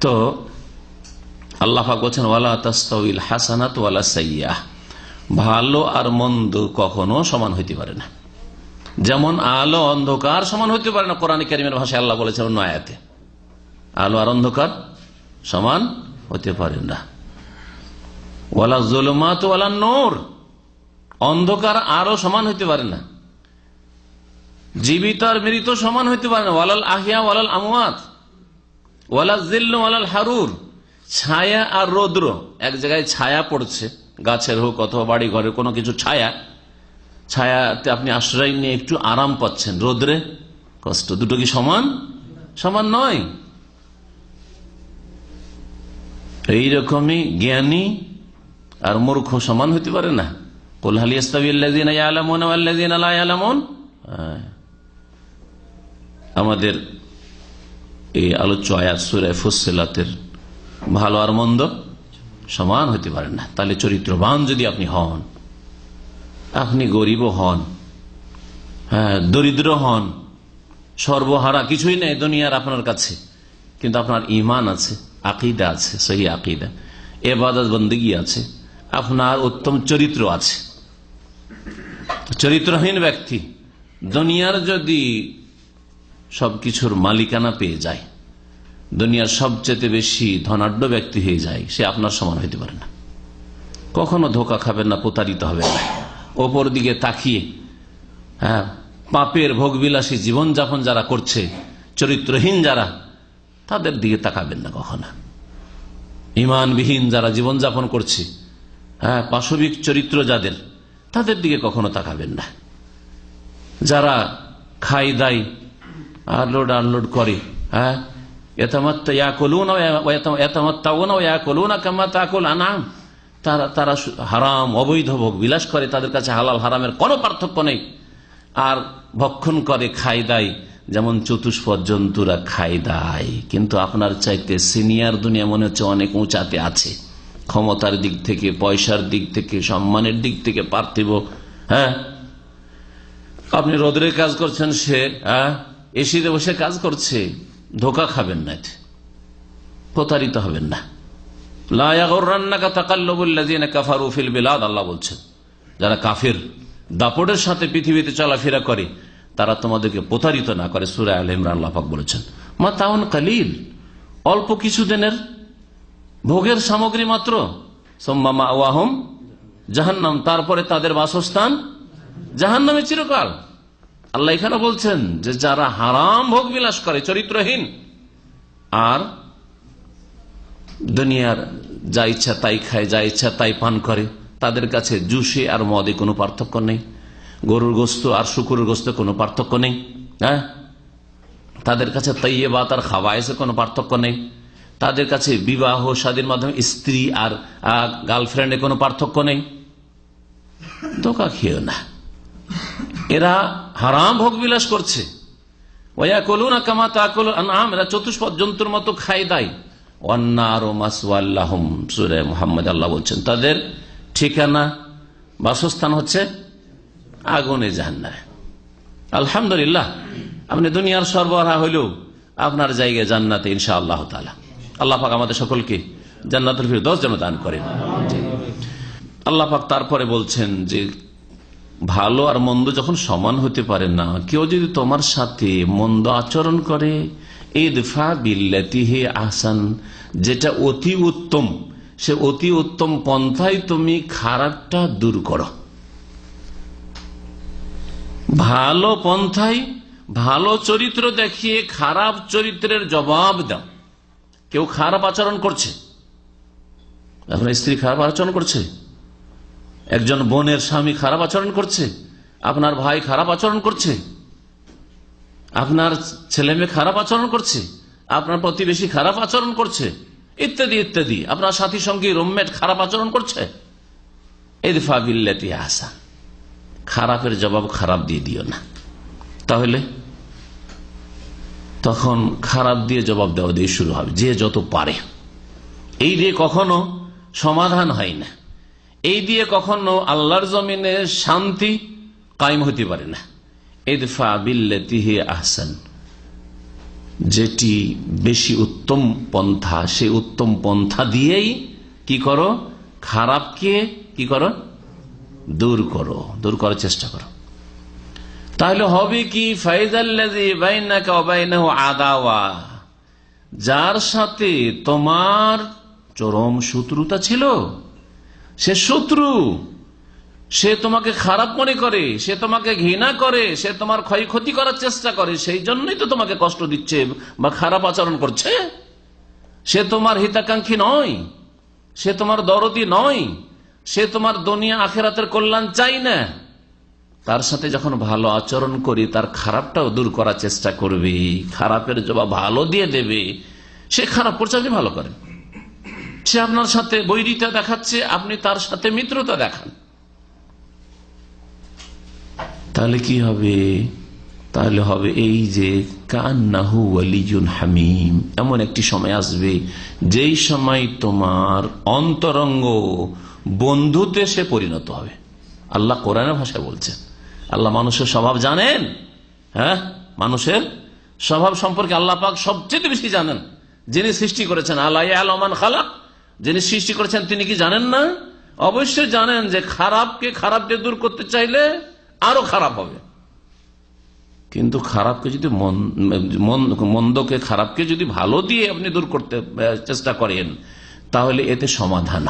তো আল্লাহাক বলছেন, ওয়ালা তাস্তাউল হাসানাত ওয়ালা সাইয়াহ ভালো আর মন্দ কখনো সমান হইতে পারে না। যেমন আলো অন্ধকার সমান হইতে পারে না, কোরআন কারিমের ভাষায় আল্লাহ বলেছেন, অন্য আয়াতে। আলো আর অন্ধকার সমান হতে পারে না। ওয়ালা জুলমাত ওয়ালা নোর। অন্ধকার আরও সমান হইতে পারে না। জীবিত আর মৃত সমান হইতে পারে না। ওয়ালাল আহিয়া ওয়ালাল আমওয়াত। ওয়ালাল হারুর। ছায়া আর রৌদ্র। এক জায়গায় ছায়া পড়ছে, গাছের হোক অথবা বাড়ি ঘরে কোনো কিছু ছায়া। ছায়াতে আপনি আশ্রয় নিয়ে একটু আরাম পাচ্ছেন। রোদ্রে কষ্ট, দুটো কি সমান? সমান নয়। এইরকমই জ্ঞানী আর মূর্খ সমান হইতে পারে না। কোলহালি আমাদের এই আলোচ্য আয়াত সুরায় ফুসেলাতের ভালো আর মন্দ সমান হতে পারে না। তাহলে চরিত্রবান যদি আপনি হন, আপনি গরিব হন হ্যাঁ দরিদ্র হন, সর্বহারা কিছুই নেই দুনিয়ার আপনার কাছে, কিন্তু আপনার ইমান আছে, আকিদা আছে, সহি আকিদা, এবাদত বন্দী আছে, আপনার উত্তম চরিত্র আছে। চরিত্রহীন ব্যক্তি, দুনিয়ার যদি সবকিছুর মালিকানা পেয়ে যায়। দুনিয়ার সবচেয়ে বেশি ধনাঢ্য ব্যক্তি হয়ে যায়, সে আপনার সমান হইতে পারে না। কখনো ধোকা খাবেন না, প্রতারিত হবে না। ওপর দিকে তাকিয়ে হ্যাঁ পাপের ভোগবিলাসী জীবনযাপন যারা করছে, চরিত্রহীন যারা, তাদের দিকে তাকাবেন না কখনো। ইমানবিহীন যারা জীবনযাপন করছে হ্যাঁ পাশবিক চরিত্র যাদের, তাদের দিকে কখনো তাকাবেন না। যারা খাই দায় আনলোড আনলোড করে হ্যাঁ তারা তারা হারাম, অবৈধ ভোগ বিলাস করে, তাদের কাছে হালাল, হারামের কোনো পার্থক্য নেই। আর ভক্ষণ করে যেমন কিন্তু আপনার চাইতে সিনিয়র দুনিয়া মনে হচ্ছে অনেক উঁচাতে আছে। ক্ষমতার দিক থেকে, পয়সার দিক থেকে, সম্মানের দিক থেকে পার্থিব। হ্যাঁ? আপনি রোদরে কাজ করছেন সে হ্যাঁ? এসিতে বসে কাজ করছে, ধোকা খাবেন না এতে। প্রতারিত হবেন না। আল্লাহ বলছেন, যারা কাফের দাপড়ের সাথে পৃথিবীতে চলাফেরা করে, তারা তোমাদেরকে প্রতারিত না করে, সুরা আল ইমরান বলেছেন। মা তাহন কালিল, অল্প কিছুদিনের ভোগের সামগ্রী মাত্র। সোম্মামা ওয়াহম জাহান্নাম, তারপরে তাদের বাসস্থান জাহান্নামে চিরকাল। আল্লাহ এখানে বলছেন যে যারা হারাম ভোগ বিলাস করে, চরিত্রহীন, আর দুনিয়ার যা ইচ্ছা তাই খায়, যা ইচ্ছা তাই পান করে, তাদের কাছে জুসে আর মদে কোনো পার্থক্য নেই। গরুর গোস্ত আর শুকুরের গোস্ত কোনো পার্থক্য নেই হ্যাঁ? তাদের কাছে তাইয়ে বা তার খাওয়াইসে কোনো পার্থক্য নেই। তাদের কাছে বিবাহ স্বাধীন মাধ্যমে স্ত্রী আর গার্লফ্রেন্ডে কোনো পার্থক্য নেই। দোকা খেয়েও না। এরা হারাম ভোগ বিলাস করছে। ওয়া কলুন কামা তা কলুন আম এরা চতুষ্পদ জন্তুর মতো খাই দেয়। মোহাম্মদ আল্লাহ বলছেন, তাদের ঠিকানা, বাসস্থান হচ্ছে আগুনে জাহান্নায় আলহামদুলিল্লাহ, আপনি দুনিয়ার সরবরাহ হইলেও আপনার জায়গায় জান্নাতে ইনশা আল্লাহ তালা আমাদের সকলকে জান্নাতের ফিরে দশ জন দান করেন। আল্লাহ পাক তারপরে বলছেন যে ভালো আর মন্দ যখন সমান হতে পারে না, কেউ যদি তোমার সাথে মন্দ আচরণ করে, ইদফা বিল্লাতি হে আহসান, যেটা অতি উত্তম, সে অতি উত্তম পন্থায় তুমি খারাপটা দূর করো। ভালো পন্থায় ভালো চরিত্র দেখিয়ে খারাপ চরিত্রের জবাব দাও। কেউ খারাপ আচরণ করছে? আপনার স্ত্রী খারাপ আচরণ করছে? একজন বোনের স্বামী খারাপ আচরণ করছে, আপনার ভাই খারাপ আচরণ করছে, আপনার ছেলে মেয়ে খারাপ আচরণ করছে, আপনার প্রতিবেশী খারাপ আচরণ করছে, ইত্যাদি ইত্যাদি। আপনার সাথী, সঙ্গী রোমমেট খারাপ আচরণ করছে। এদফা বিল্লাতি আসা খারাপের জবাব খারাপ দিয়ে দিও না। তাহলে? তখন খারাপ দিয়ে জবাব দেওয়া দিয়ে শুরু হবে, যে যত পারে। এই দিয়ে কখনো সমাধান হয় না। এই দিয়ে কখনো আল্লাহর জমিনে শান্তি কায়েম হতে পারে না। এদফা বিল্লাতিহি আহসান। যেটি বেশি উত্তম পন্থা, সে উত্তম পন্থা দিয়েই কি করো? খারাপকে কি করো? দূর করো, দূর করার চেষ্টা করো। তাহলে হবে কি? আদাওয়া। যার সাথে তোমার চরম শত্রুতা ছিল সে শত্রু। সে তোমাকে খারাপ মনে করে, সে তোমাকে ঘৃণা করে, সে তোমার ক্ষয়ক্ষতি করার চেষ্টা করে, সেই জন্যই তো তোমাকে কষ্ট দিচ্ছে বা খারাপ আচরণ করছে। সে তোমার হিতাকাঙ্ক্ষী নয়, সে তোমার দরদি নয়, সে তোমার দুনিয়া আখেরাতের কল্যাণ চাই না। তার সাথে যখন ভালো আচরণ করি, তার খারাপটাও দূর করার চেষ্টা করবে। খারাপের জবাব ভালো দিয়ে দেবে। সে খারাপ করছে ভালো করেন সে আপনার সাথে বৈরিতা দেখাচ্ছে, আপনি তার সাথে মিত্রতা দেখান। তাহলে কি হবে? তাহলে হবে এই যে, কান্নাহু আলিজুন হামিম। এমন একটি সময় আসবে, যেই সময় তোমার অন্তরঙ্গ বন্ধুতে সে পরিণত হবে। আল্লাহ কোরআনের ভাষায় বলছেন আল্লাহ মানুষের স্বভাব জানেন? হ্যাঁ? মানুষের স্বভাব সম্পর্কে আল্লাহ পাক সবচেয়ে বেশি জানেন। যিনি সৃষ্টি করেছেন, আল্লাহ আলমান খালাক। যিনি সৃষ্টি করেছেন, তিনি কি জানেন না? অবশ্যই জানেন যে খারাপকে খারাপ দিয়ে দূর করতে চাইলে আরও খারাপ হবে। কিন্তু খারাপকে যদি মন্দকে খারাপকে যদি ভালো দিয়ে আপনি দূর করতে চেষ্টা করেন, তাহলে এতে সমাধান